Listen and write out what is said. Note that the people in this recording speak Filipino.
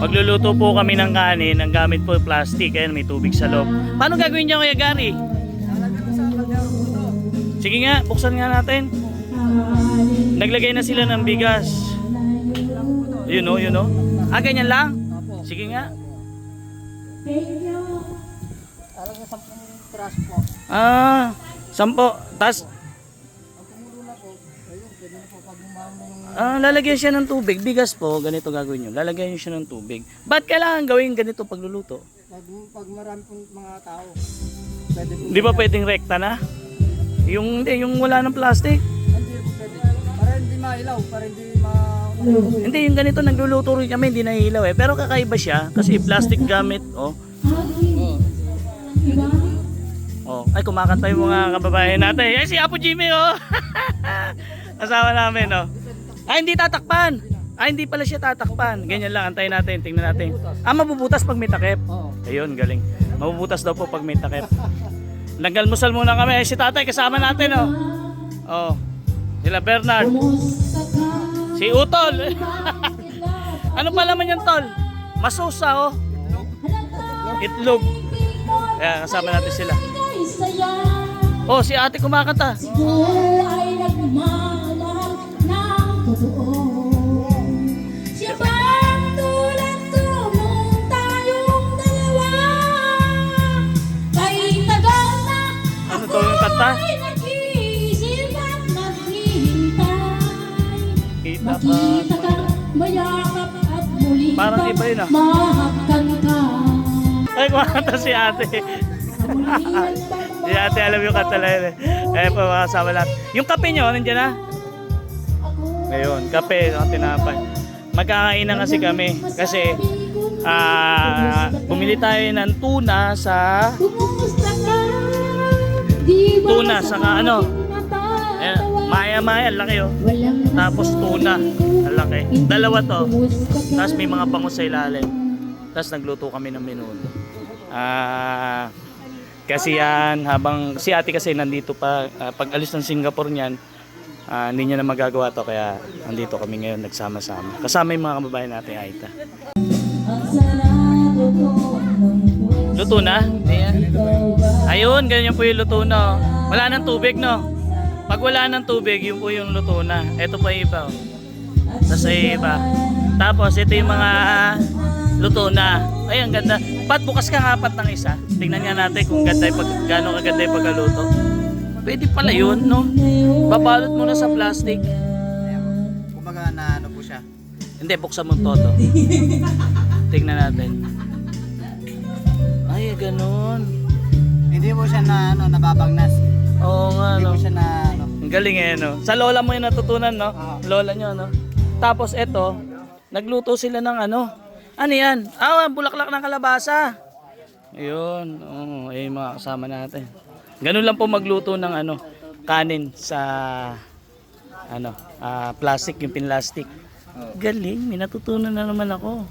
Magluluto po kami ng kanin. Ang gamit po plastic. Ayan, may tubig sa loob. Paano gagawin niya Kuya Gary? Sige nga, buksan nga natin. Naglagay na sila ng bigas. Yun o, yun o. Ah, ganyan lang? Sige nga. Talaga sa trash po. Ah, sampo. Tas, ah, lalagyan siya ng tubig. Bigas po, ganito gagawin nyo. Lalagyan nyo siya ng tubig. Ba't kailangan gawin ganito pagluluto? pag, pag marami pong mga tao. Pwede po. Di ba pwedeng rekta na? Yung, hindi, yung wala ng plastic. Hindi po pwede. Para hindi mailaw, para hindi ma... Hindi, yung ganito nagluluto rin kami, hindi nahihilaw eh. Pero kakaiba siya kasi plastic gamit, oh. Oh, ay kumakanta yung mga kababayan natin. Ay si Apo Jimmy oh. Kasama namin oh. Ay hindi tatakpan. Ay hindi pala siya tatakpan. Ganyan lang antayin natin, tingnan natin. Ah mabubutas pag may takip. Ayun, galing. Mabubutas daw po pag may takip. Naggalmusal muna kami. Ay, si tatay kasama natin oh. Oh. Sila Bernard. Si Utol. ano pala man yan, Tol? Masusa, oh. Itlog. Kaya kasama natin sila. Oh, si ate kumakanta. ay nagmamahal ng totoo. Siya ba ang tulad tayong dalawa? Tagal na Ano daw yung kanta? ay nag-iisip at naghihintay. Kita pa. Makita ka, mayakap at muli Parang iba yun, ah. mahaktan ka. Ay, kumakanta si ate. Si ate, alam yung yun eh. Pa makasama lahat. Yung kape nyo, nandiyan na? Ngayon, kape, ang tinapay. Magkakain na kasi kami. Kasi, ah, bumili tayo ng tuna sa Tuna, saka ano? eh, maya-maya, laki oh. Tapos tuna, ang laki. Dalawa to. Tapos may mga bangus sa ilalim. Tapos nagluto kami ng menudo. Ah, kasi yan, habang si ate kasi nandito pa, ah, pag alis ng Singapore niyan, ah, hindi niya na magagawa to kaya nandito kami ngayon nagsama-sama. Kasama yung mga kababayan natin, Aita. Luto na? Ayun, ganyan po yung luto na. Wala nang tubig, no? Pag wala nang tubig, yun po yung luto na. Ito pa yung iba. oh. Tapos ay iba. Tapos ito yung mga luto na. Ay, ang ganda. Pat, bukas ka nga pat ng isa. Tingnan nga natin kung ganda yung pag, gano'ng kaganda yung pagkaluto. Pwede pala yun, no? Babalot muna sa plastic. Kumbaga na ano po siya. Hindi, buksan mo todo. Tingnan natin. Ay, ganun. Hindi po siya na ano, nababagnas. Oo nga, Hindi no? po siya na ano. Ang galing eh, no? Sa lola mo yung natutunan, no? Oo. Lola nyo, no? Tapos eto, nagluto sila ng ano? Ano yan? Ah, bulaklak ng kalabasa. Ayun, oo, eh, mga kasama natin. Ganun lang po magluto ng ano, kanin sa ano, ah, plastic, yung pinlastic. Galing, may natutunan na naman ako.